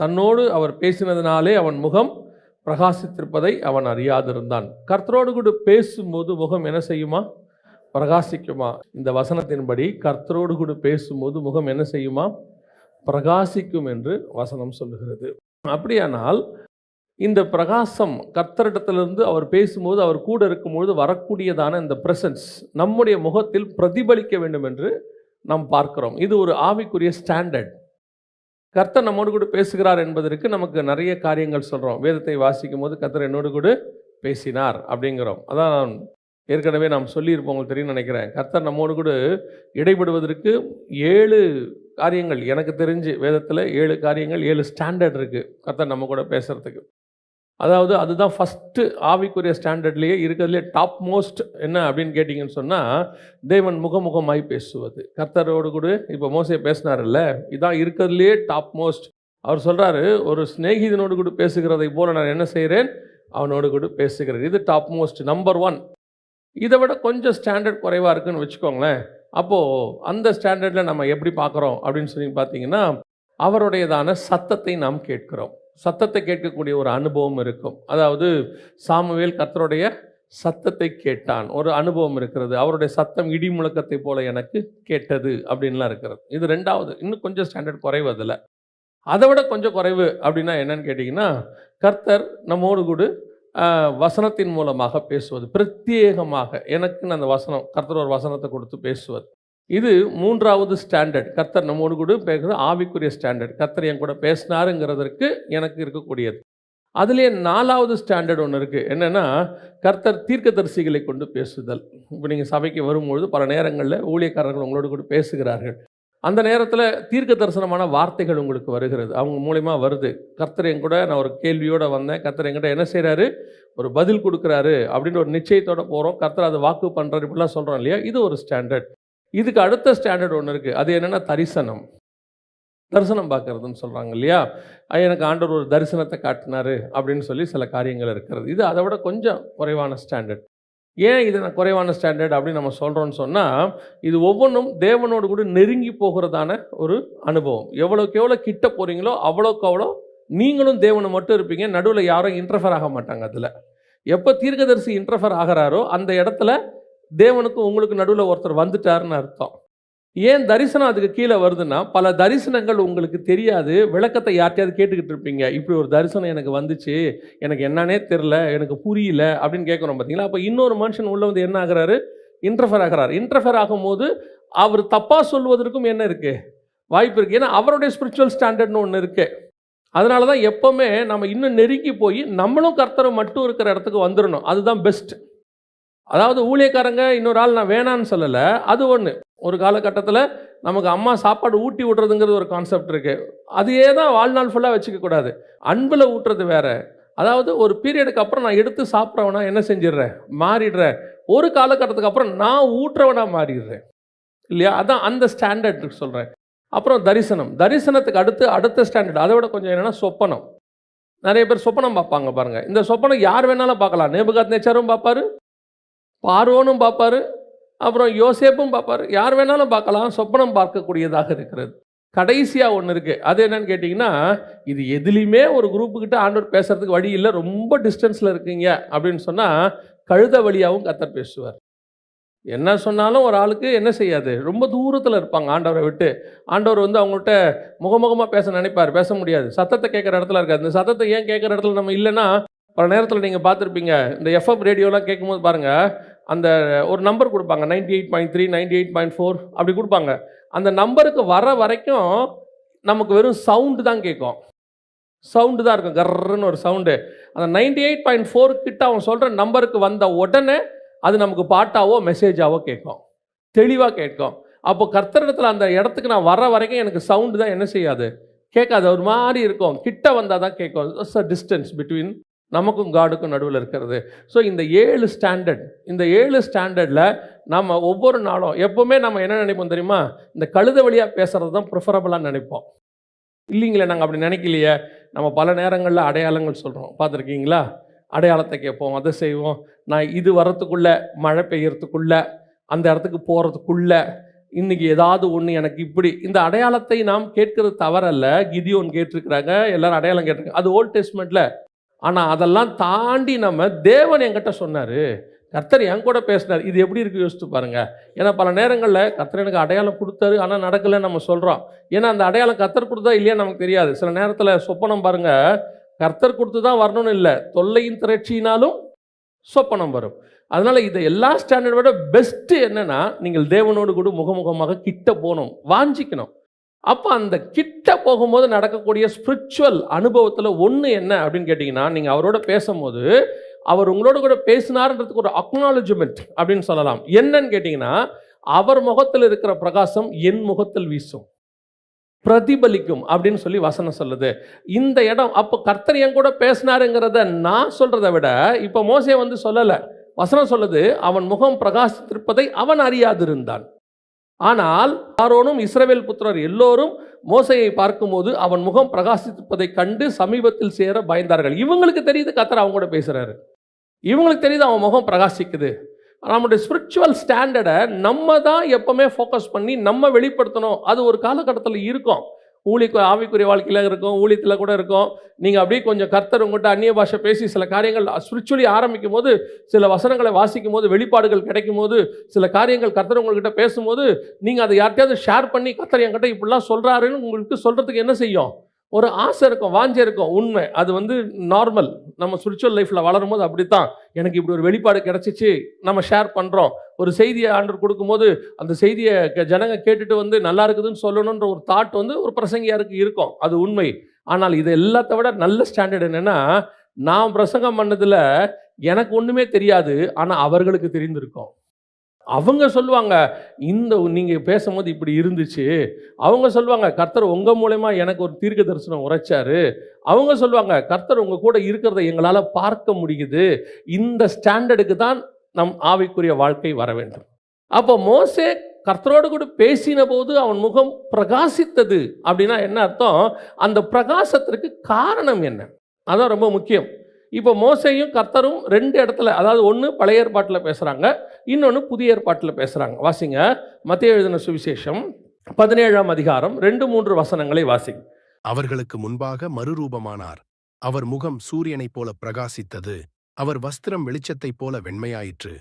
தன்னோடு அவர் பேசினதினாலே அவன் முகம் பிரகாசித்திருப்பதை அவன் அறியாதிருந்தான். கர்த்தரோடு கூட பேசும்போது முகம் என்ன செய்யுமா? பிரகாசிக்குமா? இந்த வசனத்தின்படி கர்த்தரோடு கூட பேசும்போது முகம் என்ன செய்யுமா? பிரகாசிக்கும் என்று வசனம் சொல்லுகிறது. அப்படியானால் இந்த பிரகாசம் கர்த்தரிடத்திலிருந்து அவர் பேசும்போது அவர் கூட இருக்கும்பொழுது வரக்கூடியதான இந்த பிரசன்ஸ் நம்முடைய முகத்தில் பிரதிபலிக்க வேண்டும் என்று நாம் பார்க்கிறோம். இது ஒரு ஆவிக்குரிய ஸ்டாண்டர்ட் கர்த்தர் நம்மோடு கூட பேசுகிறார் என்பதற்கு நமக்கு நிறைய காரியங்கள் சொல்கிறோம் வேதத்தை வாசிக்கும் போது கர்த்தர் என்னோடு கூட பேசினார் அப்படிங்கிறோம். அதான் நான் ஏற்கனவே நாம் சொல்லியிருப்போம் உங்களுக்கு தெரியும் நினைக்கிறேன். கர்த்தர் நம்மோடு கூட இடைபடுவதற்கு ஏழு காரியங்கள் எனக்கு தெரிஞ்சு வேதத்தில் ஏழு காரியங்கள் ஏழு ஸ்டாண்டர்ட் இருக்குது கர்த்தர் நம்ம கூட பேசுகிறதுக்கு அதாவது அதுதான் ஃபஸ்ட்டு ஆவிக்குரிய ஸ்டாண்டர்ட்லேயே இருக்கிறதுலே டாப் மோஸ்ட் என்ன அப்படின்னு கேட்டிங்கன்னு சொன்னால் தேவன் முகமுகமாய் பேசுவது. கர்த்தரோடு கூட இப்போ மோசே பேசினார்ல இதான் இருக்கிறதுலே டாப் மோஸ்ட் அவர் சொல்கிறாரு ஒரு சிநேகிதனோடு கூட பேசுகிறதை போல் நான் என்ன செய்கிறேன்? அவனோடு கூட பேசுகிறேன். இது டாப் மோஸ்ட் நம்பர் ஒன் இதை விட கொஞ்சம் ஸ்டாண்டர்ட் குறைவாக இருக்குன்னு வச்சுக்கோங்களேன். அப்போது அந்த ஸ்டாண்டர்டில் நம்ம எப்படி பார்க்குறோம் அப்படின்னு சொல்லி பார்த்தீங்கன்னா அவருடையதான சத்தத்தை நாம் கேட்கிறோம். சத்தத்தை கேட்கக்கூடிய ஒரு அனுபவம் இருக்கும். அதாவது சாமுவேல் கர்த்தருடைய சத்தத்தை கேட்டான். ஒரு அனுபவம் இருக்கிறது. அவருடைய சத்தம் இடி முழக்கத்தை போல எனக்கு கேட்டது அப்படின்லாம் இருக்கிறது. இது ரெண்டாவது. இன்னும் கொஞ்சம் ஸ்டாண்டர்ட் குறைவு அதில். அதை விட கொஞ்சம் குறைவு அப்படின்னா என்னன்னு கேட்டிங்கன்னா கர்த்தர் நம்மோடு கூட வசனத்தின் மூலமாக பேசுவது. பிரத்யேகமாக. எனக்குன்னு அந்த வசனம் கர்த்தர் ஒரு வசனத்தை கொடுத்து பேசுவது. இது மூன்றாவது ஸ்டாண்டர்ட் கர்த்தர் நம்மோடு கூட பேசுகிறது ஆவிக்குரிய ஸ்டாண்டர்ட் கர்த்தர் என் கூட பேசினாருங்கிறதற்கு எனக்கு இருக்கக்கூடியது. அதுலேயே நாலாவது ஸ்டாண்டர்ட் ஒன்று இருக்குது என்னென்னா கர்த்தர் தீர்க்கதரிசிகளை கொண்டு பேசுதல். இப்போ நீங்கள் சபைக்கு வரும்பொழுது பல நேரங்களில் ஊழியக்காரர்கள் உங்களோடு கூட பேசுகிறார்கள். அந்த நேரத்தில் தீர்க்க தரிசனமான வார்த்தைகள் உங்களுக்கு வருகிறது. அவங்க மூலயமா வருது. கர்த்தர் என் கூட நான் ஒரு கேள்வியோடு வந்தேன். கர்த்தர் என்கிட்ட என்ன செய்கிறாரு ஒரு பதில் கொடுக்குறாரு. அப்படின்னு ஒரு நிச்சயத்தோட போகிறோம் கர்த்தர் அதை வாக்கு பண்ணுறாரு இப்படிலாம் சொல்கிறோம் இல்லையா? இது ஒரு ஸ்டாண்டர்ட் இதுக்கு அடுத்த ஸ்டாண்டர்ட் ஒன்று இருக்குது அது என்னென்னா தரிசனம். தரிசனம் பார்க்கறதுன்னு சொல்கிறாங்க இல்லையா? எனக்கு ஆண்டவர் ஒரு தரிசனத்தை காட்டினாரு அப்படின்னு சொல்லி சில காரியங்கள் இருக்கிறது. இது அதை விட கொஞ்சம் குறைவான ஸ்டாண்டர்ட் ஏன் இது நான் குறைவான ஸ்டாண்டர்ட் அப்படின்னு நம்ம சொல்கிறோன்னு சொன்னால் இது ஒவ்வொன்றும் தேவனோடு கூட நெருங்கி போகிறதான ஒரு அனுபவம். எவ்வளோக்கு எவ்வளோ கிட்ட போகிறீங்களோ அவ்வளோக்கு அவ்வளோ நீங்களும் தேவனை மட்டும் இருப்பீங்க. நடுவில் யாரும் இன்டர்ஃபர் ஆக மாட்டாங்க அதில். எப்போ தீர்க்கதரிசி இன்டர்ஃபர் ஆகிறாரோ அந்த இடத்துல தேவனுக்கும் உங்களுக்கு நடுவில் ஒருத்தர் வந்துட்டாருன்னு அர்த்தம். ஏன் தரிசனம் அதுக்கு கீழே வருதுன்னா பல தரிசனங்கள் உங்களுக்கு தெரியாது. விளக்கத்தை யார்ட்டையாவது கேட்டுக்கிட்டு இருப்பீங்க. இப்படி ஒரு தரிசனம் எனக்கு வந்துச்சு. எனக்கு என்னன்னே தெரில எனக்கு புரியல அப்படின்னு கேட்குறோம் பார்த்தீங்களா அப்போ இன்னொரு மனுஷன் உள்ள வந்து என்ன ஆகிறாரு? இன்டர்ஃபர் ஆகிறார். இன்டர்ஃபர் ஆகும்போது அவர் தப்பாக சொல்வதற்கும் என்ன இருக்குது வாய்ப்பு இருக்குது ஏன்னா அவருடைய ஸ்பிரிச்சுவல் ஸ்டாண்டர்ட்னு ஒன்று இருக்குது அதனால தான் எப்போவுமே நம்ம இன்னும் நெருங்கி போய் நம்மளும் கர்த்தரை மட்டும் இருக்கிற இடத்துக்கு வந்துடணும் அதுதான் பெஸ்ட் அதாவது ஊழியக்காரங்க இன்னொரு ஆள் நான் வேணான்னு சொல்லலை அது ஒன்று ஒரு காலகட்டத்தில் நமக்கு அம்மா சாப்பாடு ஊட்டி விட்றதுங்கிறது ஒரு கான்செப்ட் இருக்குது அதையே தான் வாழ்நாள் ஃபுல்லாக வச்சுக்கக்கூடாது அன்பில் ஊட்டுறது வேறு. அதாவது ஒரு பீரியடுக்கு அப்புறம் நான் எடுத்து சாப்பிட்றவனா என்ன செஞ்சிடுறேன்? மாறிடுறேன். ஒரு காலகட்டத்துக்கு அப்புறம் நான் ஊட்டுறவனா மாறிடுறேன். இல்லையா? அதான் அந்த ஸ்டாண்டர்ட் சொல்கிறேன் அப்புறம் தரிசனம். தரிசனத்துக்கு அடுத்து அடுத்த ஸ்டாண்டர்ட் அதை விட கொஞ்சம் என்னென்னா சொப்பனம். நிறைய பேர் சொப்பனம் பார்ப்பாங்க பாருங்கள் இந்த சொப்பனம் யார் வேணாலும் பார்க்கலாம். நேபுகாத் நேச்சாரும் பார்ப்பாரு பார்வோனும் பார்ப்பாரு அப்புறம் யோசேப்பும் பார்ப்பாரு. யார் வேணாலும் பார்க்கலாம் சொப்பனம் பார்க்கக்கூடியதாக இருக்கிறது. கடைசியாக ஒன்று இருக்குது அது என்னன்னு கேட்டிங்கன்னா இது எதுலேயுமே ஒரு குரூப்புக்கிட்ட ஆண்டவர் பேசுகிறதுக்கு வழி இல்லை ரொம்ப டிஸ்டன்ஸில் இருக்கீங்க அப்படின்னு சொன்னால் கழுத வழியாகவும் கத்தர் பேசுவார். என்ன சொன்னாலும் ஒரு ஆளுக்கு என்ன செய்யாது? ரொம்ப தூரத்தில் இருப்பாங்க ஆண்டவரை விட்டு. ஆண்டவர் வந்து அவங்கள்ட்ட முகமுகமாக பேச நினைப்பார் பேச முடியாது. சத்தத்தை கேட்குற இடத்துல இருக்காது. இந்த சத்தத்தை ஏன் கேட்குற இடத்துல நம்ம இல்லைன்னா பல நேரத்தில் நீங்கள் பார்த்துருப்பீங்க இந்த எஃப்எம் ரேடியோலாம் கேட்கும்போது பாருங்கள் அந்த ஒரு நம்பர் கொடுப்பாங்க. Ninety eight point three ninety eight point four அப்படி கொடுப்பாங்க. அந்த நம்பருக்கு வர வரைக்கும் நமக்கு வெறும் சவுண்டு தான் கேட்கும். சவுண்டு தான் இருக்கும். கர்ன்னு ஒரு சவுண்டு அந்த நைன்டி எயிட் பாயிண்ட் ஃபோர் கிட்ட அவன் சொல்கிற நம்பருக்கு வந்த உடனே அது நமக்கு பாட்டாவோ மெசேஜாவோ கேட்கும். தெளிவாக கேட்கும். அப்போ கர்த்தரிடத்தில் அந்த இடத்துக்கு நான் வர வரைக்கும் எனக்கு சவுண்டு தான் என்ன செய்யாது? கேட்காது. ஒரு மாதிரி இருக்கும். கிட்ட வந்தால் தான் கேட்கும். இட்ஸ் அ டிஸ்டன்ஸ் பிட்வீன் நமக்கும் காடுக்கும் நடுவில் இருக்கிறது. ஸோ இந்த ஏழு ஸ்டாண்டர்ட் இந்த ஏழு ஸ்டாண்டர்டில் நம்ம ஒவ்வொரு நாளும் எப்போவுமே நம்ம என்ன நினைப்போம் தெரியுமா? இந்த கழுத வழியாக பேசுகிறது தான் ப்ரிஃபரபுளாக நினைப்போம். இல்லைங்களே நாங்கள் அப்படி நினைக்கலையே. நம்ம பல நேரங்களில் அடையாளங்கள் சொல்கிறோம் பார்த்துருக்கீங்களா? அடையாளத்தை கேட்போம் அதை செய்வோம். நான் இது வரத்துக்குள்ளே மழை பெய்யறதுக்குள்ளே அந்த இடத்துக்கு போகிறதுக்குள்ளே இன்றைக்கி ஏதாவது ஒன்று எனக்கு இப்படி. இந்த அடையாளத்தை நாம் கேட்கறது தவறல்ல. கிதியோன் கேட்டிருக்கிறாங்க எல்லாரும் அடையாளம் கேட்டிருக்காங்க. அது ஓல்ட் டெஸ்ட்மெண்ட்டில் ஆனால் அதெல்லாம் தாண்டி நம்ம தேவன் என்கிட்ட சொன்னார். கர்த்தர் என் கூட பேசினார். இது எப்படி இருக்கு யோசித்து பாருங்கள் ஏன்னா பல நேரங்களில் கர்த்தர் எனக்கு அடையாளம் கொடுத்தாரு. ஆனால் நடக்கலைன்னு நம்ம சொல்கிறோம் ஏன்னா அந்த அடையாளம் கர்த்தர் கொடுத்தா இல்லையா நமக்கு தெரியாது. சில நேரத்தில் சொப்பனம் பாருங்கள் கர்த்தர் கொடுத்து தான் வரணும்னு இல்லை. தொல்லையின் திரட்சியினாலும் சொப்பனம் வரும். அதனால் இதை எல்லா ஸ்டாண்டர்டோட விட பெஸ்ட்டு என்னென்னா நீங்கள் தேவனோடு கூட முகமுகமாக கிட்ட போகணும். வாஞ்சிக்கணும். அப்போ அந்த கிட்ட போகும்போது நடக்கக்கூடிய ஸ்பிரிச்சுவல் அனுபவத்தில் ஒன்று என்ன அப்படின்னு கேட்டிங்கன்னா நீங்கள் அவரோட பேசும்போது அவர் உங்களோட கூட பேசினார்ன்றதுக்கு ஒரு அக்னாலஜ்மெண்ட் அப்படின்னு சொல்லலாம். என்னன்னு கேட்டிங்கன்னா அவர் முகத்தில் இருக்கிற பிரகாசம் என் முகத்தில் வீசும். பிரதிபலிக்கும் அப்படின்னு சொல்லி வசனம் சொல்லுது. இந்த இடம் அப்போ கர்த்தர் என் கூட பேசினாருங்கிறத நான் சொல்கிறத விட இப்போ மோசே வந்து சொல்லலை. வசனம் சொல்லுது அவன் முகம் பிரகாசித்திருப்பதை அவன் அறியாதிருந்தான். ஆனால் ஆரோனும் இஸ்ரவேல் புத்திரர் எல்லோரும் மோசையை பார்க்கும்போது அவன் முகம் பிரகாசிப்பதை கண்டு சமீபத்தில் சேர பயந்தார்கள். இவங்களுக்கு தெரியுது கத்தர் அவங்க கூட பேசுகிறாரு இவங்களுக்கு தெரியுது அவன் முகம் பிரகாசிக்குது. நம்முடைய ஸ்பிரிச்சுவல் ஸ்டாண்டர்டை நம்ம தான் எப்பவுமே ஃபோக்கஸ் பண்ணி நம்ம வெளிப்படுத்தணும். அது ஒரு காலகட்டத்தில் இருக்கும். ஊழிக்கு ஆவிக்குரிய வாழ்க்கையில் இருக்கும் ஊழியத்தில் கூட இருக்கும். நீங்கள் அப்படியே கொஞ்சம் கர்த்தர் உங்கள்கிட்ட அந்நிய பாஷை பேசி சில காரியங்கள் ஸ்பிரிச்சுவலி ஆரம்பிக்கும் போது சில வசனங்களை வாசிக்கும் போது வெளிப்பாடுகள் கிடைக்கும் போது சில காரியங்கள் கர்த்தர் உங்கள்கிட்ட பேசும்போது நீங்கள் அதை யார்கிட்டயாவது ஷேர் பண்ணி கர்த்தர் என்கிட்ட இப்படிலாம் சொல்கிறாருன்னு உங்களுக்கு சொல்கிறதுக்கு என்ன செய்யும்? ஒரு ஆசை இருக்கும் வாஞ்சை இருக்கும். உண்மை. அது வந்து நார்மல் நம்ம ஸ்பிரிச்சுவல் லைஃப்பில் வளரும் போது அப்படி அப்படித்தான். எனக்கு இப்படி ஒரு வெளிப்பாடு கிடச்சிச்சு. நம்ம ஷேர் பண்ணுறோம் ஒரு செய்தியை ஆண்டர் கொடுக்கும்போது அந்த செய்தியை க- ஜனங்க கேட்டுட்டு வந்து நல்லா இருக்குதுன்னு சொல்லணுன்ற ஒரு தாட் வந்து ஒரு பிரசங்கியாருக்கு இருக்கும். அது உண்மை. ஆனால் இது எல்லாத்த விட நல்ல ஸ்டாண்டர்ட் என்னென்னா நான் பிரசங்கம் பண்ணதில் எனக்கு ஒன்றுமே தெரியாது ஆனால் அவர்களுக்கு தெரிந்திருக்கும். அவங்க சொல்லுவாங்க இந்த நீங்கள் பேசும்போது இப்படி இருந்துச்சு. அவங்க சொல்லுவாங்க கர்த்தர் உங்கள் மூலயமா எனக்கு ஒரு தீர்க்க தரிசனம் உரைச்சாரு. அவங்க சொல்லுவாங்க கர்த்தர் உங்கள் கூட இருக்கிறத எங்களால் பார்க்க முடியுது. இந்த ஸ்டாண்டர்டுக்கு தான் நம் ஆவிக்குரிய வாழ்க்கை வர வேண்டும். அப்போ மோசே கர்த்தரோடு கூட பேசின போது அவன் முகம் பிரகாசித்தது அப்படின்னா என்ன அர்த்தம்? அந்த பிரகாசத்திற்கு காரணம் என்ன? அதான் ரொம்ப முக்கியம். இப்போ மோசையும் கர்த்தரும் ரெண்டு இடத்துல அதாவது ஒன்று பழைய ஏற்பாட்டில் பேசுகிறாங்க இன்னொன்று புதிய ஏற்பாட்டில் பேசுகிறாங்க வாசிங்க. மத்திய எழுதின சுவிசேஷம் பதினேழாம் அதிகாரம் ரெண்டு மூன்று வசனங்களை வாசிங்க அவர்களுக்கு முன்பாக மறுரூபமானார். அவர் முகம் சூரியனைப் போல பிரகாசித்தது. அவர் வஸ்திரம் வெளிச்சத்தைப் போல வெண்மையாயிற்று.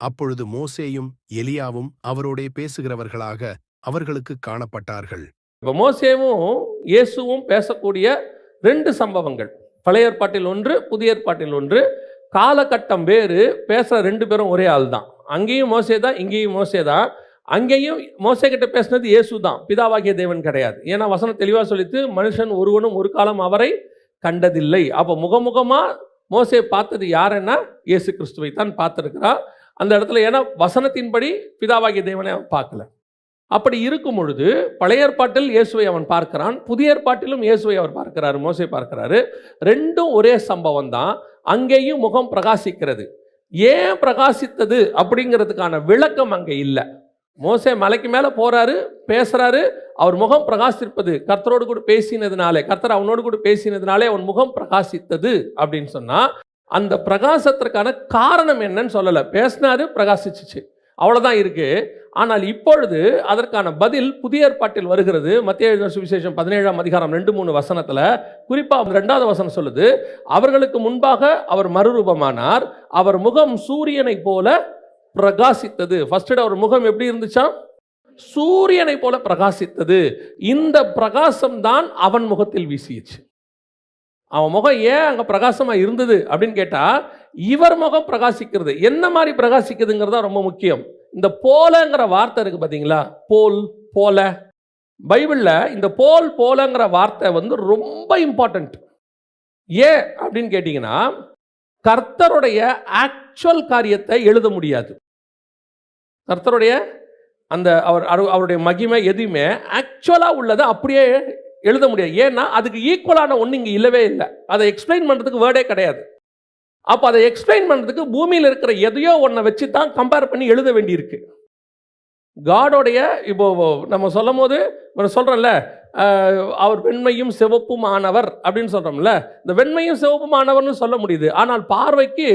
அப்பொழுது மோசேயும் எலியாவும் அவரோடே பேசுகிறவர்களாக அவர்களுக்கு காணப்பட்டார்கள். இப்போ மோசேவும் இயேசுவும் பேசக்கூடிய ரெண்டு சம்பவங்கள். பழைய ஏற்பாட்டில் ஒன்று புதிய ஏற்பாட்டில் ஒன்று. காலகட்டம் வேறு. பேசுகிற ரெண்டு பேரும் ஒரே ஆள் தான் அங்கேயும் மோசே தான் இங்கேயும் மோசே தான் அங்கேயும் மோசைக்கிட்ட பேசினது இயேசு தான் பிதாவாகிய தேவன் கிடையாது. ஏன்னா வசனம் தெளிவாக சொல்லித்து மனுஷன் ஒருவனும் ஒரு காலம் அவரை கண்டதில்லை. அப்போ முகமுகமாக மோசையை பார்த்தது யாருன்னா? இயேசு கிறிஸ்துவை தான் பார்த்துருக்கிறான் அந்த இடத்துல ஏன்னா வசனத்தின்படி பிதாவாகிய தேவனை அவன் பார்க்கல. அப்படி இருக்கும் பொழுது பழைய ஏற்பாட்டில் இயேசுவை அவன் பார்க்கிறான். புதிய ஏற்பாட்டிலும் இயேசுவை அவர் பார்க்கிறாரு மோசை பார்க்கிறாரு. ரெண்டும் ஒரே சம்பவம் தான் அங்கேயும் முகம் பிரகாசிக்கிறது. ஏன் பிரகாசித்தது அப்படிங்கிறதுக்கான விளக்கம் அங்கே இல்லை. மோசே மலைக்கு மேலே போகிறாரு பேசுகிறாரு அவர் முகம் பிரகாசிப்பது கர்த்தரோடு கூட பேசினதுனாலே கர்த்தர் அவனோடு கூட பேசினதுனாலே அவன் முகம் பிரகாசித்தது அப்படின்னு சொன்னால் அந்த பிரகாசத்திற்கான காரணம் என்னன்னு சொல்லலை. பேசினாரு பிரகாசிச்சுச்சு. அவ்வளோதான் இருக்குது ஆனால் இப்பொழுது அதற்கான பதில் புதிய ஏற்பாட்டில் வருகிறது. மத்திய எழுதின சுவிசேஷம் பதினேழாம் அதிகாரம் ரெண்டு மூணு வசனத்தில் குறிப்பாக ரெண்டாவது வசனம் சொல்லுது அவர்களுக்கு முன்பாக அவர் மறுரூபமானார். அவர் முகம் சூரியனை போல பிரகாசித்தது. ஃபர்ஸ்ட் அவர் முகம் எப்படி இருந்துச்சான் சூரியனை போல பிரகாசித்தது. இந்த பிரகாசம் தான் அவன் முகத்தில் வீசியச்சு அவன் முகம் ஏன் அங்கே பிரகாசமாக இருந்தது அப்படின்னு கேட்டால் இவர் முகம் பிரகாசிக்கிறது. என்ன மாதிரி பிரகாசிக்கிறதுங்கிறது தான் ரொம்ப முக்கியம். இந்த போலங்கிற வார்த்தை இருக்கு பார்த்தீங்களா போல் போல. பைபிளில் இந்த போல் போலங்கிற வார்த்தை வந்து ரொம்ப இம்பார்ட்டண்ட் ஏன் அப்படின்னு கேட்டிங்கன்னா கர்த்தருடைய ஆக்சுவல் காரியத்தை எழுத முடியாது. கர்த்தருடைய அந்த அவர் அவர்- அவருடைய மகிமை எதுவுமே ஆக்சுவலாக உள்ளதை அப்படியே எழுத முடியாது. ஏன்னா அதுக்கு ஈக்குவலான ஒன்று இங்கே இல்லவே இல்லை. அதை எக்ஸ்பிளைன் பண்ணுறதுக்கு வேர்டே கிடையாது. அப்போ அதை எக்ஸ்பிளைன் பண்ணுறதுக்கு பூமியில் இருக்கிற எதையோ ஒன்றை வச்சு தான் கம்பேர் பண்ணி எழுத வேண்டியிருக்கு. காடோடைய இப்போ நம்ம சொல்லும் போது சொல்கிறோம்ல அவர் வெண்மையும் சிவப்பும் ஆனவர் அப்படின்னு சொல்கிறோம்ல இந்த வெண்மையும் சிவப்பும் ஆனவர்னு சொல்ல முடியுது. ஆனால் பார்வைக்கு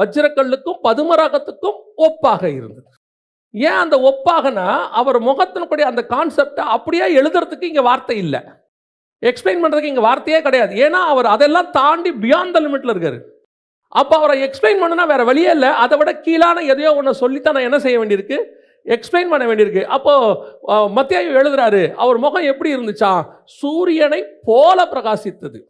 வஜ்ரக்கல்லுக்கும் பதுமராகத்துக்கும் ஒப்பாக இருந்தது. ஏன் அந்த ஒப்பாகனா அவர் முகத்தினுடைய அந்த கான்செப்டை அப்படியே எழுதுறதுக்கு இங்கே வார்த்தை இல்லை. எக்ஸ்பிளைன் பண்ணுறதுக்கு இங்கே வார்த்தையே கிடையாது. ஏன்னா அவர் அதெல்லாம் தாண்டி பியாண்ட் த லிமிட்டில் இருக்காரு. அப்போ அவரை எக்ஸ்பிளைன் பண்ணுனா வேற வழியே இல்லை. அதை விட கீழான எதையோ ஒன்று சொல்லித்தான் நான் என்ன செய்ய வேண்டியிருக்கு? எக்ஸ்பிளைன் பண்ண வேண்டியிருக்கு. அப்போது அஹ், எழுதுறாரு அவர் முகம் எப்படி இருந்துச்சா சூரியனை போல பிரகாசித்தது.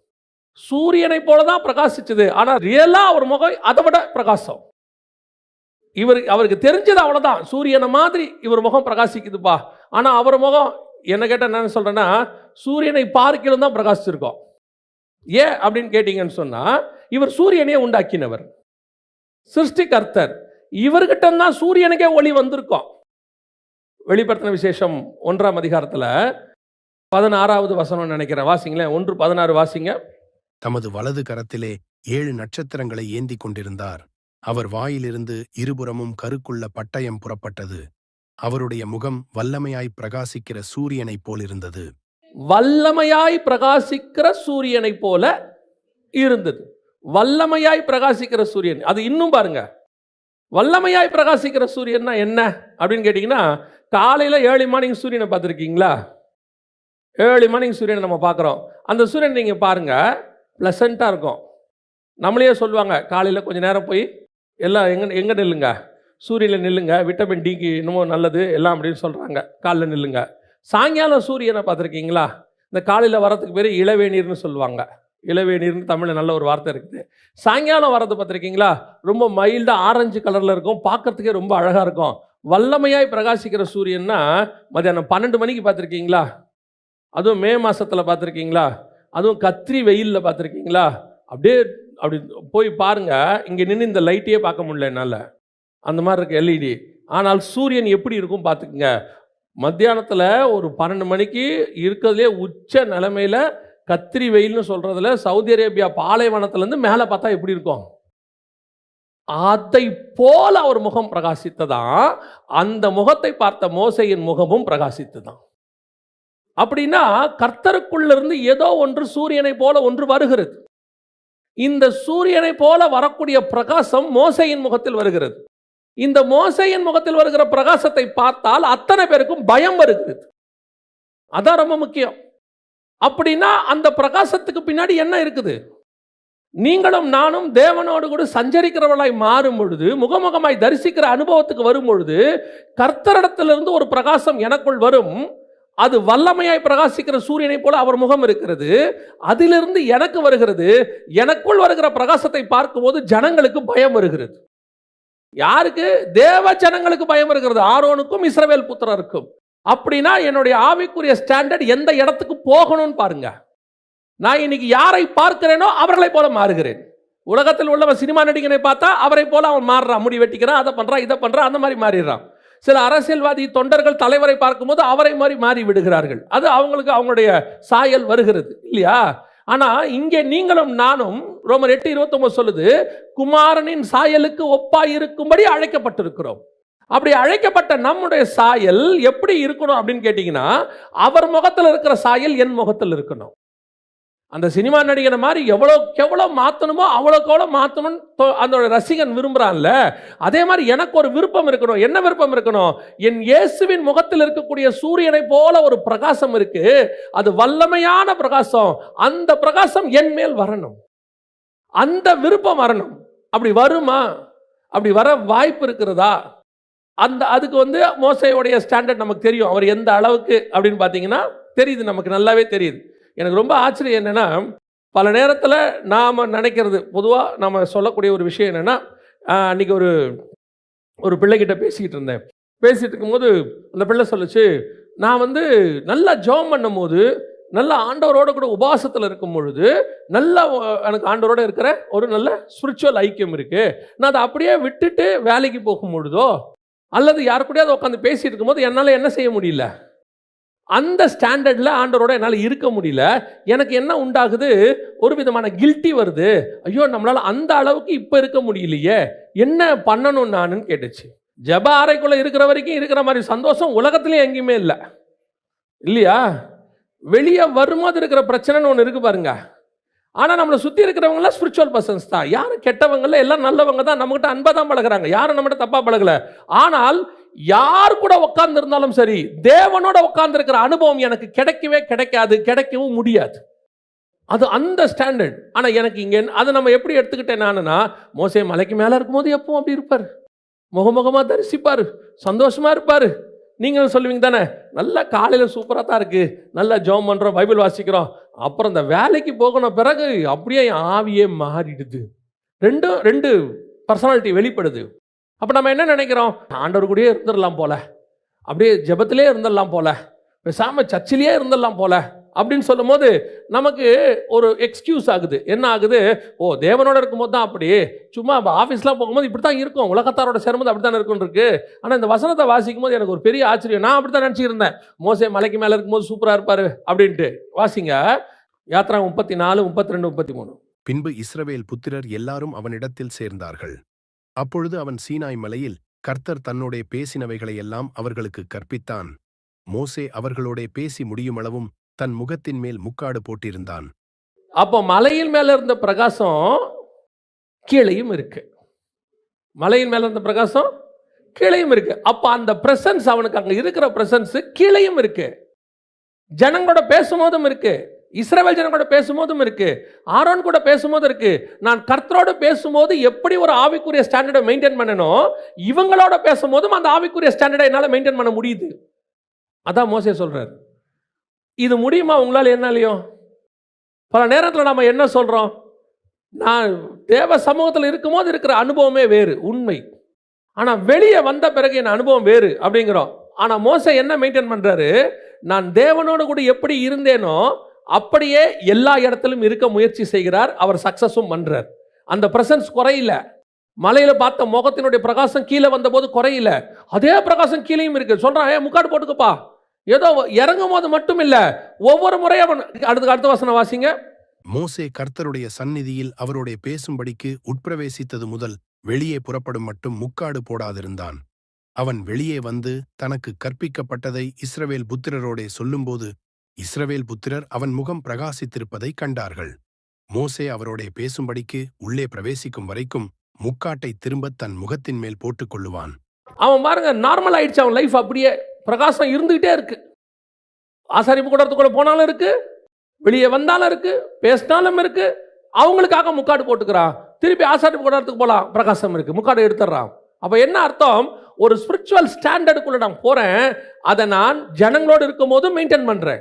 சூரியனை போல தான் பிரகாசிச்சது ஆனால் ரியலாக அவர் முகம் அதை விட பிரகாசம். இவர் அவருக்கு தெரிஞ்சது அவ்வளோதான் சூரியனை மாதிரி இவர் முகம் பிரகாசிக்குதுப்பா. ஆனால் அவர் முகம் என்ன கேட்டால் என்ன சொல்கிறேன்னா சூரியனை பார்க்கிலும் தான் பிரகாசிச்சிருக்கோம். ஏன் அப்படின்னு கேட்டிங்கன்னு சொன்னால் இவர் சூரியனையே உண்டாக்கினவர். சிருஷ்டிகர்த்தர். இவர்கிட்ட தான் சூரியனுக்கே ஒளி வந்திருக்கோம். வெளிப்படுத்தின விசேஷம் ஒன்றாம் அதிகாரத்தில் பதினாறாவது வசனம் நினைக்கிறேன் வாசிங்களேன். ஒன்று பதினாறு வாசிங்க. தமது வலது கரத்திலே ஏழு நட்சத்திரங்களை ஏந்திக் கொண்டிருந்தார். அவர் வாயிலிருந்து இருபுறமும் கருக்குள்ள பட்டயம் புறப்பட்டது. அவருடைய முகம் வல்லமையாய் பிரகாசிக்கிற சூரியனைப் போலிருந்தது. வல்லமையாய் பிரகாசிக்கிற சூரியனைப் போல இருந்தது. வல்லமையாய் பிரகாசிக்கிற சூரியன். அது இன்னும் பாருங்க. வல்லமையாய் பிரகாசிக்கிற சூரியன்னா என்ன? அப்படின்னு கேட்டிங்கன்னா காலையில் ஏழு மார்னிங் சூரியனை பார்த்துருக்கீங்களா? ஏழு மார்னிங் சூரியனை நம்ம பார்க்குறோம். அந்த சூரியன் நீங்கள் பாருங்கள் ப்ளசண்ட்டாக இருக்கும். நம்மளே சொல்லுவாங்க காலையில் கொஞ்சம் நேரம் போய் எல்லாம் எங்கே எங்கே நில்லுங்க? சூரியனில் நில்லுங்க விட்டமின் டிக்கு இன்னமும் நல்லது எல்லாம் அப்படின்னு சொல்கிறாங்க காலைல நில்லுங்க. சாயங்காலம் சூரியனை பார்த்துருக்கீங்களா? இந்த காலையில் வரதுக்கு பேர் இளவேநீர்னு சொல்லுவாங்க. இளவேநீர்னு தமிழில் நல்ல ஒரு வார்த்தை இருக்குது. சாயங்காலம் வரது பார்த்துருக்கீங்களா? ரொம்ப மைல்டாக ஆரஞ்சு கலரில் இருக்கும். பார்க்குறதுக்கே ரொம்ப அழகாக இருக்கும். வல்லமையாய் பிரகாசிக்கிற சூரியன்னா மதியானம் பன்னெண்டு மணிக்கு பார்த்துருக்கீங்களா? அதுவும் மே மாதத்தில் பார்த்துருக்கீங்களா? அதுவும் கத்திரி வெயிலில் பார்த்துருக்கீங்களா? அப்படியே அப்படி போய் பாருங்கள் இங்கே நின்று இந்த லைட்டையே பார்க்க முடியல என்னால். அந்த மாதிரி இருக்குது எல்இடி ஆனால் சூரியன் எப்படி இருக்கும் பார்த்துக்குங்க. மத்தியானத்தில் ஒரு பன்னெண்டு மணிக்கு இருக்கிறதுலே உச்ச நிலமையில கத்திரி வெயில்னு சொல்கிறதுல சவுதி அரேபியா பாலைவனத்துலேருந்து மேலே பார்த்தா எப்படி இருக்கும்? அதை போல அவர் முகம் பிரகாசித்ததான் அந்த முகத்தை பார்த்த மோசையின் முகமும் பிரகாசித்ததான் அப்படின்னா கர்த்தருக்குள்ளிருந்து ஏதோ ஒன்று சூரியனை போல ஒன்று வருகிறது. இந்த சூரியனை போல வரக்கூடிய பிரகாசம் மோசையின் முகத்தில் வருகிறது. இந்த மோசையின் முகத்தில் வருகிற பிரகாசத்தை பார்த்தால் அத்தனை பேருக்கும் பயம் வருகிறது. அதான் ரொம்ப முக்கியம். அப்படின்னா அந்த பிரகாசத்துக்கு பின்னாடி என்ன இருக்குது? நீங்களும் நானும் தேவனோடு கூட சஞ்சரிக்கிறவர்களாய் மாறும் பொழுது முகமுகமாய் தரிசிக்கிற அனுபவத்துக்கு வரும் பொழுது கர்த்தரிடத்திலிருந்து ஒரு பிரகாசம் எனக்குள் வரும். அது வல்லமையாய் பிரகாசிக்கிற சூரியனை போல அவர் முகம் இருக்கிறது. அதிலிருந்து எனக்கு வருகிறது. எனக்குள் வருகிற பிரகாசத்தை பார்க்கும்போது ஜனங்களுக்கு பயம் வருகிறது. யாருக்கு? தேவ ஜனங்களுக்கு பயம் வருகிறது. ஆரோனுக்கும் இஸ்ரவேல் புத்திரருக்கும். அப்படின்னா என்னுடைய ஆவிக்குரிய ஸ்டாண்டர்ட் எந்த இடத்துக்கு போகணும்னு பாருங்க. நான் இன்னைக்கு யாரை பார்க்கிறேனோ அவர்களை போல மாறுகிறேன். உலகத்தில் உள்ளவன் சினிமா நடிகனை பார்த்தா அவரை போல அவன் மாறுறான். முடி வெட்டிக்கிறான் அதை பண்றான் இதை பண்றான் அந்த மாதிரி மாறிடுறான். சில அரசியல்வாதி தொண்டர்கள் தலைவரை பார்க்கும்போது அவரை மாதிரி மாறி விடுகிறார்கள். அது அவங்களுக்கு அவங்களுடைய சாயல் வருகிறது இல்லையா? ஆனால் இங்கே நீங்களும் நானும் ரோமர் எட்டு இருபத்தொன்பது சொல்லுது குமாரனின் சாயலுக்கு ஒப்பாய் இருக்கும்படி அழைக்கப்பட்டிருக்கிறோம். அப்படி அழைக்கப்பட்ட நம்முடைய சாயல் எப்படி இருக்கணும் அப்படின்னு கேட்டிங்கன்னா அவர் முகத்தில் இருக்கிற சாயல் என் முகத்தில் இருக்கணும். அந்த சினிமா நடிகனை மாதிரி எவ்வளோக்கு எவ்வளோ மாற்றணுமோ அவ்வளோக்கு எவ்வளோ மாற்றணும்னு அதோட ரசிகன் விரும்புகிறான்ல அதே மாதிரி எனக்கு ஒரு விருப்பம் இருக்கணும். என்ன விருப்பம் இருக்கணும்? என் இயேசுவின் முகத்தில் இருக்கக்கூடிய சூரியனை போல ஒரு பிரகாசம் இருக்கு. அது வல்லமையான பிரகாசம். அந்த பிரகாசம் என் மேல் வரணும். அந்த விருப்பம் வரணும். அப்படி வருமா? அப்படி வர வாய்ப்பு இருக்கிறதா? அந்த அதுக்கு வந்து மோசையோடைய ஸ்டாண்டர்ட் நமக்கு தெரியும். அவர் எந்த அளவுக்கு அப்படின்னு பார்த்தீங்கன்னா தெரியுது நமக்கு நல்லாவே தெரியுது. எனக்கு ரொம்ப ஆச்சரியம் என்னென்னா பல நேரத்தில் நாம் நினைக்கிறது பொதுவாக நம்ம சொல்லக்கூடிய ஒரு விஷயம் என்னென்னா அன்றைக்கி ஒரு ஒரு பிள்ளைகிட்ட பேசிக்கிட்டு இருந்தேன். பேசிகிட்டு இருக்கும்போது அந்த பிள்ளை சொல்லுச்சு நான் வந்து நல்லா ஜெபம் பண்ணும்போது நல்ல ஆண்டவரோட கூட உபாசத்தில் இருக்கும் பொழுது நல்ல எனக்கு ஆண்டவரோட இருக்கிற ஒரு நல்ல ஸ்பிரிச்சுவல் ஐக்கியம் இருக்குது நான் அதை அப்படியே விட்டுட்டு வேலைக்கு போகும் பொழுதோ அல்லது யார் கூடயாவது உட்காந்து பேசிட்டு இருக்கும்போது என்னால் என்ன செய்ய முடியல? அந்த ஸ்டாண்டர்டில் ஆண்டரோட என்னால் இருக்க முடியல. எனக்கு என்ன உண்டாகுது? ஒரு விதமான கில்ட்டி வருது. ஐயோ நம்மளால் அந்த அளவுக்கு இப்போ இருக்க முடியலையே. என்ன பண்ணணும் நானுன்னு கேட்டுச்சு. ஜப அறைக்குள்ளே இருக்கிற வரைக்கும் இருக்கிற மாதிரி சந்தோஷம் உலகத்துலேயும் எங்கேயுமே இல்லை. இல்லையா? வெளியே வரும்போது இருக்கிற பிரச்சனைன்னு ஒன்று இருக்கு பாருங்கள் ஆனால் நம்மளை சுற்றி இருக்கிறவங்களாம் ஸ்பிரிச்சுவல் பர்சன்ஸ் தான். யாரும் கெட்டவங்கள எல்லாம் நல்லவங்க தான். நம்மகிட்ட அன்பாக தான் பழகுறாங்க. யாரும் நம்மகிட்ட தப்பாக பழகலை. ஆனால் யார் கூட உட்கார்ந்து இருந்தாலும் சரி தேவனோட உட்காந்துருக்கிற அனுபவம் எனக்கு கிடைக்கவே கிடைக்காது கிடைக்கவும் முடியாது. அது அந்த ஸ்டாண்டர்ட் ஆனால் எனக்கு இங்கே அதை நம்ம எப்படி எடுத்துக்கிட்டேன் நானுன்னா மோசே மலைக்கு மேலே இருக்கும்போது எப்பவும் அப்படி இருப்பார். முகமுகமாக தரிசிப்பார். சந்தோஷமாக இருப்பார். நீங்களும் சொல்லுவீங்க தானே நல்லா காலையில் சூப்பராக தான் இருக்குது நல்லா ஜோம் பண்ணுறோம் பைபிள் வாசிக்கிறோம். அப்புறம் இந்த வேலைக்கு போகணும் பிறகு அப்படியே என் ஆவியே மாறிடுது. ரெண்டும் ரெண்டு பர்சனாலிட்டி வெளிப்படுது. அப்போ நம்ம என்ன நினைக்கிறோம்? ஆண்டவர் கூடயே இருந்துடலாம் போல. அப்படியே ஜபத்திலே இருந்துடலாம் போல. பேசாமல் சர்ச்சிலேயே இருந்துடலாம் போல. அப்படின்னு சொல்லும்போது நமக்கு ஒரு எக்ஸ்கியூஸ் ஆகுது. என்ன ஆகுது? ஓ தேவனோட இருக்கும்போது தான் அப்படி. சும்மா ஆஃபீஸ்லாம் போகும்போது இப்படி தான் இருக்கும். உலகத்தாரோட சேரும்போது அப்படி தான் இருக்கும் இருக்கு. ஆனால் இந்த வசனத்தை வாசிக்கும் போது எனக்கு ஒரு பெரிய ஆச்சரியம். நான் அப்படி தான் நினச்சிருந்தேன் மோசே மலைக்கு மேலே இருக்கும்போது சூப்பராக இருப்பார் அப்படின்ட்டு. வாசிங்க. யாத்ரா முப்பத்தி நாலு முப்பத்தி ரெண்டு முப்பத்தி மூணு பின்பு இஸ்ரவேல் புத்திரர் எல்லாரும் அவனிடத்தில் சேர்ந்தார்கள். அப்பொழுது அவன் சீனாய் மலையில் கர்த்தர் தன்னுடைய பேசினவைகளை எல்லாம் அவர்களுக்கு கற்பித்தான். மோசே அவர்களோட பேசி முடியுமளவும் தன் முகத்தின் மேல் முக்காடு போட்டிருந்தான். அப்போ மலையின் மேலே இருந்த பிரகாசம் கீழையும் இருக்கு. மலையின் மேலே இருந்த பிரகாசம் கீழையும் இருக்கு. அப்போ அந்த பிரசன்ஸ் அவனுக்கு அங்கே இருக்கிற பிரசன்ஸ் கீழையும் இருக்கு. ஜனங்களோட பேசும்போதும் இருக்கு. இஸ்ரவேல் ஜனங்களோட பேசும்போதும் இருக்கு. ஆரோன் கூட பேசும்போது இருக்கு. நான் கர்த்தரோட பேசும்போது எப்படி ஒரு ஆவிக்குரிய ஸ்டாண்டர்டை மெயின்டைன் பண்ணணும் இவங்களோட பேசும்போதும் அந்த ஆவிக்குரிய ஸ்டாண்டர்டை என்னால் மெயின்டைன் பண்ண முடியுது. அதான் மோசே சொல்றாரு. இது முடியுமா? உங்களால் என்னாலையும் பல நேரத்தில் நம்ம என்ன சொல்கிறோம் நான் தேவ சமூகத்தில் இருக்கும்போது இருக்கிற அனுபவமே வேறு உண்மை. ஆனால் வெளியே வந்த பிறகு என் அனுபவம் வேறு அப்படிங்கிறோம். ஆனால் மோச என்ன மெயின்டைன் பண்ணுறாரு நான் தேவனோடு கூட எப்படி இருந்தேனோ அப்படியே எல்லா இடத்திலும் இருக்க முயற்சி செய்கிறார் அவர் சக்ஸஸும் பண்ணுறார் அந்த பிரசன்ஸ் குறையில. மலையில் பார்த்த முகத்தினுடைய பிரகாசம் கீழே வந்தபோது குறையில. அதே பிரகாசம் கீழேயும் இருக்கு. சொல்கிறான் ஏன் முக்காடு போட்டுக்கப்பா. ஏதோ இறங்கும் போது மட்டும் இல்லை ஒவ்வொரு முறையும் அவன் அடுத்த அடுத்த வசனம் வாசிங்க. மோசே கர்த்தருடைய சந்நிதியில் அவரோடே பேசும்படிக்கு உட்பிரவேசித்தது முதல் வெளியே புறப்படும் மட்டும் முக்காடு போடாதிருந்தான். அவன் வெளியே வந்து தனக்கு கற்பிக்கப்பட்டதை இஸ்ரவேல் புத்திரரோடே சொல்லும்போது இஸ்ரவேல் புத்திரர் அவன் முகம் பிரகாசித்திருப்பதை கண்டார்கள். மோசே அவரோடே பேசும்படிக்கு உள்ளே பிரவேசிக்கும் வரைக்கும் முக்காட்டை திரும்பத் தன் முகத்தின் மேல் போட்டுக் கொள்ளுவான். அவன் பாருங்க நார்மல் ஆயிடுச்சு அவன் லைஃப் அப்படியே பிரகாசம் இருந்துகிட்டே இருக்கு. ஆசாரிப்பு கூடத்துக்குள்ள போனாலும் இருக்கு வெளியே வந்தாலும் இருக்கு பேசினாலும் இருக்கு. அவங்களுக்காக முக்காடு போட்டுக்கிறான். திருப்பி ஆசாரிப்பு கூடத்துக்கு போகலாம் பிரகாசம் இருக்கு. முக்காடு எடுத்துடுறான். அப்போ என்ன அர்த்தம்? ஒரு ஸ்பிரிச்சுவல் ஸ்டாண்டர்டுக்குள்ள நான் போறேன் அதை நான் ஜனங்களோடு இருக்கும் போது மெயின்டைன் பண்றேன்.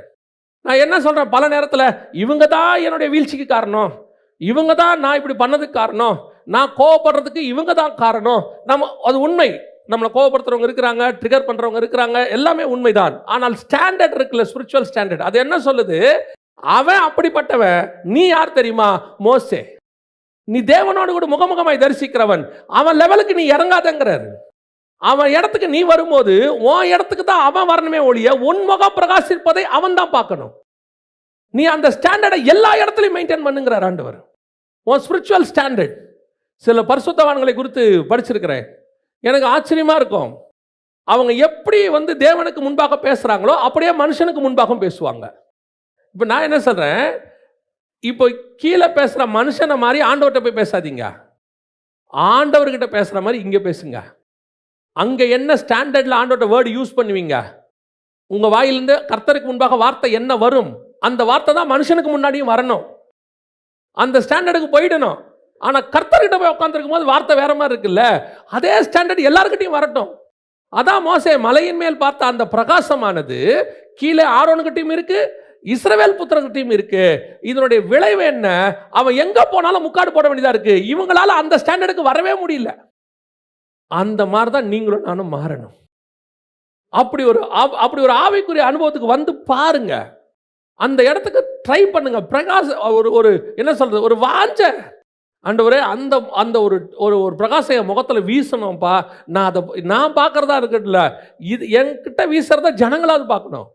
நான் என்ன சொல்றேன்? பல நேரத்தில் இவங்க தான் என்னுடைய வீழ்ச்சிக்கு காரணம். இவங்க தான் நான் இப்படி பண்ணதுக்கு காரணம். நான் கோவப்படுறதுக்கு இவங்க தான் காரணம். நம்ம அது உண்மை. நம்மளை கோவப்படுத்துறவங்க இருக்கிறாங்க ட்ரிகர் பண்ணுறவங்க இருக்கிறாங்க எல்லாமே உண்மைதான். ஆனால் ஸ்டாண்டர்ட் இருக்குல்ல ஸ்பிரிச்சுவல் ஸ்டாண்டர்ட் அது என்ன சொல்லுது? அவன் அப்படிப்பட்டவன் நீ யார் தெரியுமா? மோசே. நீ தேவனோடு கூட முகமுகமாய் தரிசிக்கிறவன். அவன் லெவலுக்கு நீ இறங்காதங்கிறாரு. அவன் இடத்துக்கு நீ வரும்போது உன் இடத்துக்கு தான் அவன் வரணுமே ஒழிய உன் முகம் பிரகாசிப்பதை அவன் தான் பார்க்கணும். நீ அந்த ஸ்டாண்டர்டை எல்லா இடத்துலையும் மெயின்டைன் பண்ணுங்கிறார் ஆண்டவர். உன் ஸ்பிரிச்சுவல் ஸ்டாண்டர்ட் சில பரிசுத்தவான்களை குறித்து படிச்சிருக்கிறேன். எனக்கு ஆச்சரியமாக இருக்கும். அவங்க எப்படி வந்து தேவனுக்கு முன்பாக பேசுகிறாங்களோ அப்படியே மனுஷனுக்கு முன்பாக பேசுவாங்க. இப்போ நான் என்ன சொல்கிறேன் இப்போ கீழே பேசுகிற மனுஷனை மாதிரி ஆண்டவர்கிட்ட போய் பேசாதீங்க. ஆண்டவர்கிட்ட பேசுகிற மாதிரி இங்கே பேசுங்க. அங்கே என்ன ஸ்டாண்டர்டில் ஆண்டவர்கிட்ட வேர்டு யூஸ் பண்ணுவீங்க? உங்கள் வாயிலிருந்து கர்த்தருக்கு முன்பாக வார்த்தை என்ன வரும்? அந்த வார்த்தை தான் மனுஷனுக்கு முன்னாடியும் வரணும். அந்த ஸ்டாண்டர்டுக்கு போயிடணும். ஆனால் கர்த்தர்கிட்ட போய் உட்காந்துருக்கும் போது வார்த்தை வேற மாதிரி இருக்குல்ல? அதே ஸ்டாண்டர்ட் எல்லாருக்கிட்டையும் வரட்டும். அதான் மோசே மலையின் மேல் பார்த்த அந்த பிரகாசமானது கீழே ஆரோனுக்கிட்டையும் இருக்கு இஸ்ரவேல் புத்திரர்கிட்டையும் இருக்கு. இதனுடைய விளைவு என்ன? அவன் எங்க போனாலும் முக்காடு போட வேண்டியதா இருக்கு. இவங்களால அந்த ஸ்டாண்டர்டுக்கு வரவே முடியல. அந்த மாதிரி தான் நீங்களும் நானும் மாறணும். அப்படி ஒரு அப்படி ஒரு ஆவிக்குரிய அனுபவத்துக்கு வந்து பாருங்க. அந்த இடத்துக்கு ட்ரை பண்ணுங்க. பிரகாச ஒரு ஒரு என்ன சொல்றது? ஒரு வாஞ்ச. ஆண்டவரே அந்த அந்த ஒரு ஒரு ஒரு பிரகாசம் என் முகத்தில் வீசணும்ப்பா. நான் அதை நான் பார்க்குறதா இருக்கட்டில்ல இது என்கிட்ட வீசுறத ஜனங்களாவது பார்க்கணும்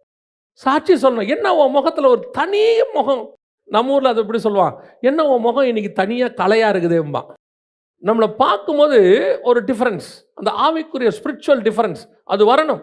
சாட்சி சொல்லணும். என்ன உன் முகத்தில் ஒரு தனி முகம்? நம்ம ஊரில் அதை எப்படி சொல்லுவான்? என்ன உன் முகம் இன்னைக்கு தனியாக கலையாக இருக்குதேம்பா நம்மளை பார்க்கும்போது ஒரு டிஃப்ரென்ஸ் அந்த ஆவிக்குரிய ஸ்பிரிச்சுவல் டிஃப்ரென்ஸ் அது வரணும்.